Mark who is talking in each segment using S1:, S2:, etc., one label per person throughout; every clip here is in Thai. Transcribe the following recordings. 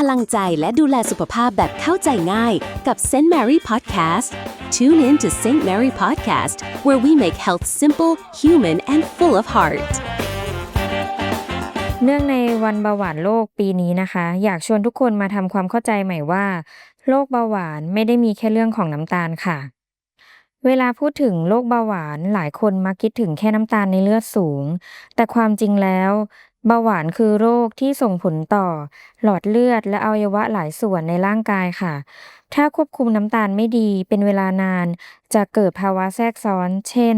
S1: พลังใจและดูแลสุขภาพแบบเข้าใจง่ายกับ St. Mary Podcast Tune in to St. Mary Podcast where we make health simple, human and full of heart
S2: เนื่องในวันเบาหวานโลกปีนี้นะคะ อยากชวนทุกคนมาทำความเข้าใจใหม่ว่าโรคเบาหวานไม่ได้มีแค่เรื่องของน้ำตาลค่ะ เวลาพูดถึงโรคเบาหวานหลายคนมักคิดถึงแค่น้ำตาลในเลือดสูง แต่ความจริงแล้ว เบาหวานคือโรคที่ส่งผลต่อ หลอดเลือดและอวัยวะหลายส่วนในร่างกายค่ะ ถ้าควบคุมน้ำตาลไม่ดีเป็นเวลานาน จะเกิดภาวะแทรกซ้อน เช่น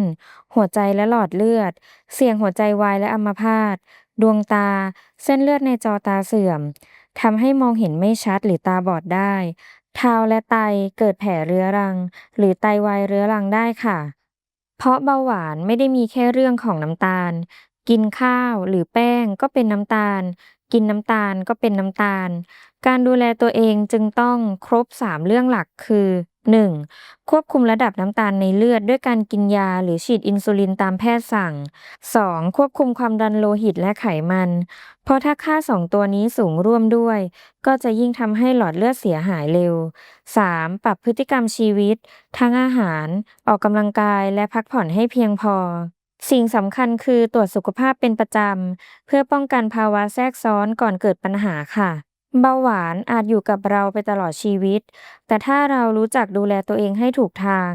S2: หัวใจและหลอดเลือด เสี่ยงหัวใจวายและอัมพาต ดวงตา เส้นเลือดในจอตาเสื่อม ทำให้มองเห็นไม่ชัดหรือตาบอดได้ เท้าและไตเกิดแผลเรื้อรัง หรือไตวายเรื้อรังได้ค่ะ เพราะเบาหวานไม่ได้มีแค่เรื่องของน้ำตาล กินข้าวหรือแป้งก็เป็นน้ำตาล กินน้ำตาลก็เป็นน้ำตาล การดูแลตัวเองจึงต้องครบ 3 เรื่องหลักคือ 1. ควบคุมระดับน้ำตาลในเลือดด้วยการกินยาหรือฉีดอินซูลินตามแพทย์สั่ง 2. ควบคุมความดันโลหิตและไขมัน เพราะถ้าค่า 2 ตัวนี้สูงร่วมด้วย ก็จะยิ่งทำให้หลอดเลือดเสียหายเร็ว 3. ปรับพฤติกรรมชีวิต ทั้งอาหาร ออกกำลังกายและพักผ่อนให้เพียงพอ สิ่งสำคัญคือตรวจสุขภาพเป็นประจำ เพื่อป้องกันภาวะแทรกซ้อนก่อนเกิดปัญหาค่ะ เบาหวานอาจอยู่กับเราไปตลอดชีวิต แต่ถ้าเรารู้จักดูแลตัวเองให้ถูกทาง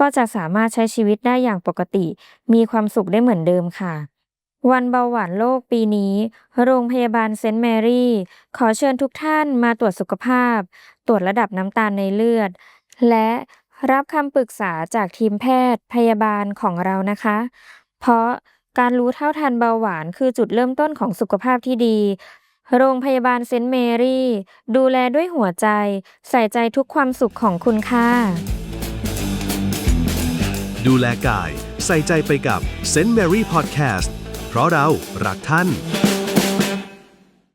S2: ก็จะสามารถใช้ชีวิตได้อย่างปกติ มีความสุขได้เหมือนเดิมค่ะ วันเบาหวานโลกปีนี้ โรงพยาบาลเซนต์แมรี่ ขอเชิญทุกท่านมาตรวจสุขภาพ ตรวจระดับน้ำตาลในเลือด และรับคำปรึกษาจากทีมแพทย์พยาบาลของเรานะคะ เพราะการรู้เท่าทันเบาหวานคือจุดเริ่มต้นของสุขภาพที่ดี โรงพยาบาลเซนต์เมรี่ ดูแลด้วยหัวใจ ใส่ใจทุกความสุขของคุณค่ะ
S3: ดูแลกาย ใส่ใจไปกับเซนต์เมรี่พอดแคสต์เพราะเรารักท่าน